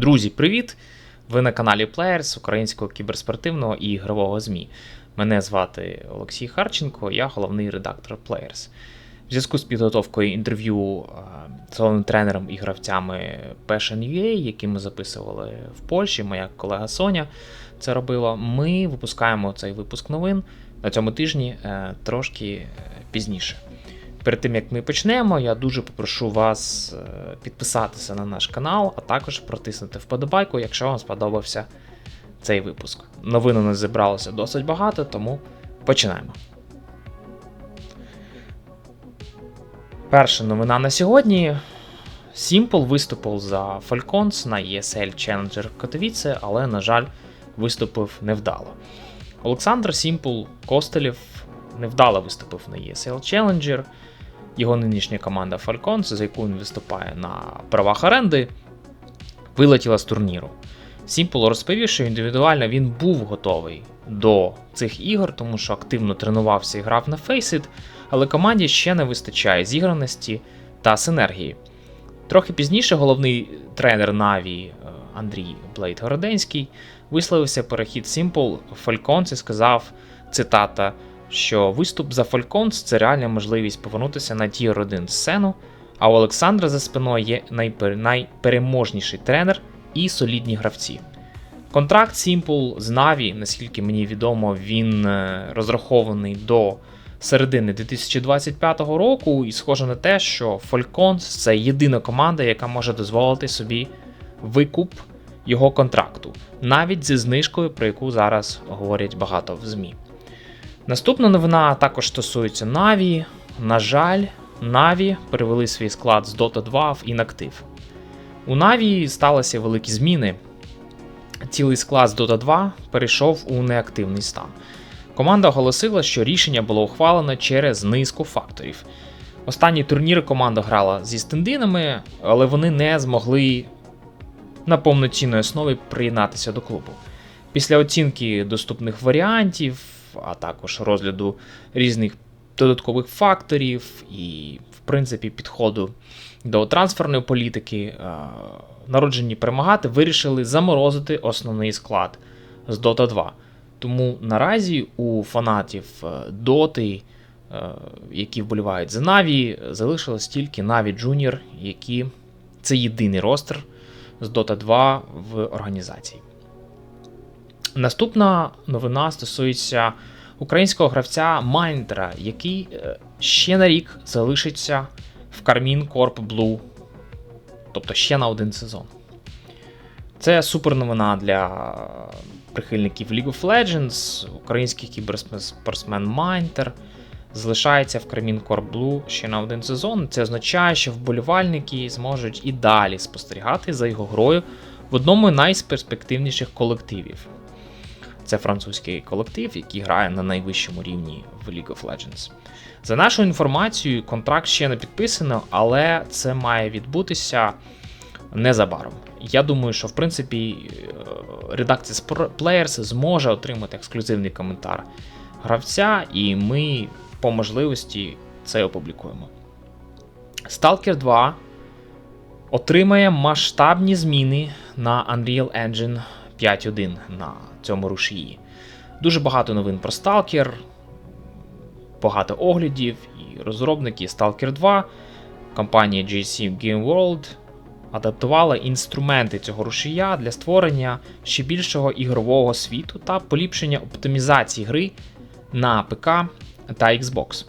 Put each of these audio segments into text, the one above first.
Друзі, привіт! Ви на каналі Players українського кіберспортивного і ігрового ЗМІ. Мене звати Олексій Харченко, я головний редактор Players. В зв'язку з підготовкою інтерв'ю е, з головним тренером і гравцями Passion.ua, які ми записували в Польщі, моя колега Соня це робила. Ми випускаємо цей випуск новин на цьому тижні е, трошки е, пізніше. Перед тим як ми почнемо, я дуже попрошу вас е, підписатися на наш канал, а також протиснути вподобайку, якщо вам сподобався цей випуск. Новин у нас зібралося досить багато, тому починаємо. Перша новина на сьогодні. Simple виступив за Falcons на ESL Challenger в Котовіце, але, на жаль, виступив невдало. Олександр Сімпл Костелєв невдало виступив на ESL Challenger. Його нинішня команда Falcons, за яку він виступає на правах оренди, вилетіла з турніру. Сімпл розповів, що індивідуально він був готовий до цих ігор, тому що активно тренувався і грав на Faceit, але команді ще не вистачає зіграності та синергії. Трохи пізніше головний тренер Наві Андрій Блейд Городенський висловився перехід Simple Falcons і сказав цитата, що виступ за Falcons – це реальна можливість повернутися на Tier 1 сцену, а у Олександра за спиною є найпер... найпереможніший тренер і солідні гравці. Контракт Simple з Na'Vi, наскільки мені відомо, він е, розрахований до середини 2025 року, і схоже на те, що Falcons це єдина команда, яка може дозволити собі викуп його контракту, навіть зі знижкою, про яку зараз говорять багато в ЗМІ. Наступна новина також стосується Na'Vi. На жаль, Na'Vi перевели свій склад з Dota 2 в Inactive. У Na'Vi сталися великі зміни. Цілий склад з Dota 2 перейшов у неактивний стан. Команда оголосила, що рішення було ухвалено через низку факторів. Останні турніри команда грала зі стендинами, але вони не змогли на повноцінній основі приєднатися до клубу. Після оцінки доступних варіантів, а також розгляду різних додаткових факторів і, в принципі, підходу до трансферної політики, народжені перемагати вирішили заморозити основний склад з Dota 2. Тому наразі у фанатів Доти, які вболівають за Наві, залишилось тільки Наві Junior, які це єдиний ростер з Dota 2 в організації. Наступна новина стосується українського гравця Майндера, який ще на рік залишиться в Кармін Corp Blue, тобто ще на один сезон. Це супер новина для прихильників League of Legends, український кіберспортсмен Майнтер залишається в Кармін Corp Blue ще на один сезон. Це означає, що вболівальники зможуть і далі спостерігати за його грою в одному з найперспективніших колективів. Це французький колектив, який грає на найвищому рівні в League of Legends. За нашою інформацією, контракт ще не підписано, але це має відбутися незабаром. Я думаю, що в принципі редакція Players зможе отримати ексклюзивний коментар гравця, і ми по можливості це опублікуємо. Stalker 2 отримає масштабні зміни на Unreal Engine 5.1 на цьому рушії. Дуже багато новин про Stalker, багато оглядів і розробники Stalker 2. Компанія GC Game World адаптувала інструменти цього рушія для створення ще більшого ігрового світу та поліпшення оптимізації гри на ПК та Xbox.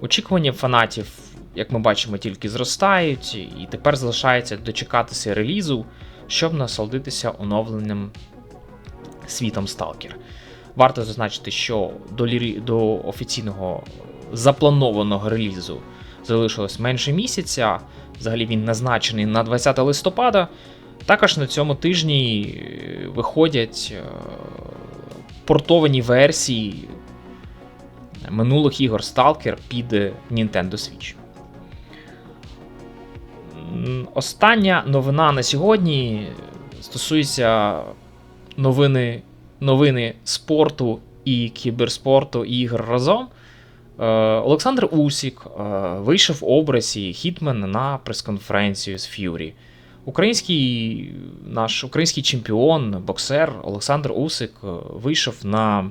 Очікування фанатів, як ми бачимо, тільки зростають, і тепер залишається дочекатися релізу, щоб насолодитися оновленим світом Stalker. Варто зазначити, що до, лірі... до офіційного запланованого релізу залишилось менше місяця. Взагалі він назначений на 20 листопада. Також на цьому тижні виходять портовані версії минулих ігор Stalker під Nintendo Switch. Остання новина на сьогодні стосується новини новини спорту і кіберспорту і ігор разом. Олександр Усік вийшов в образі Хітмен на прес-конференцію з Ф'юрі. Український наш український чемпіон, боксер Олександр Усик е, вийшов на,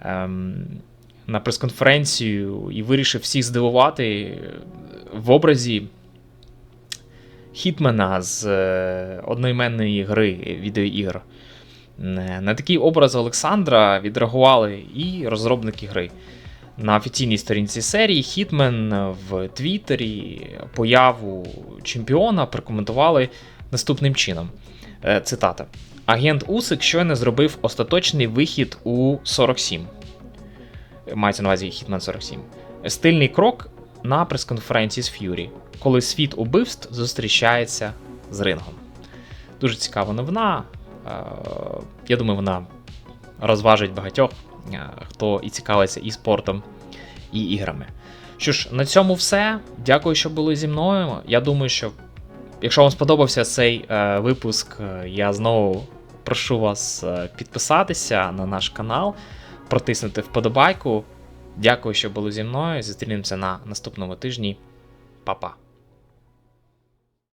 ем, на прес-конференцію і вирішив всіх здивувати в образі хітмена з е, одноіменної гри відеоігр. Е, На такий образ Олександра відреагували і розробники гри. На офіційній сторінці серії Хітмен в Твіттері появу чемпіона прокоментували наступним чином. Е, Цитата: Агент Усик щойно зробив остаточний вихід у 47. Мається на увазі Хітмен 47. Стильний крок на прес-конференції з Ф'юрі, коли світ убивств зустрічається з рингом. Дуже цікава новина. Е, Я думаю, вона розважить багатьох, е, хто і цікавиться і спортом, і іграми. Що ж, на цьому все. Дякую, що були зі мною. Я думаю, що якщо вам сподобався цей е, випуск, я знову прошу вас підписатися на наш канал, протиснути вподобайку. Дякую, що були зі мною. Зустрінемося на наступному тижні. Па-па.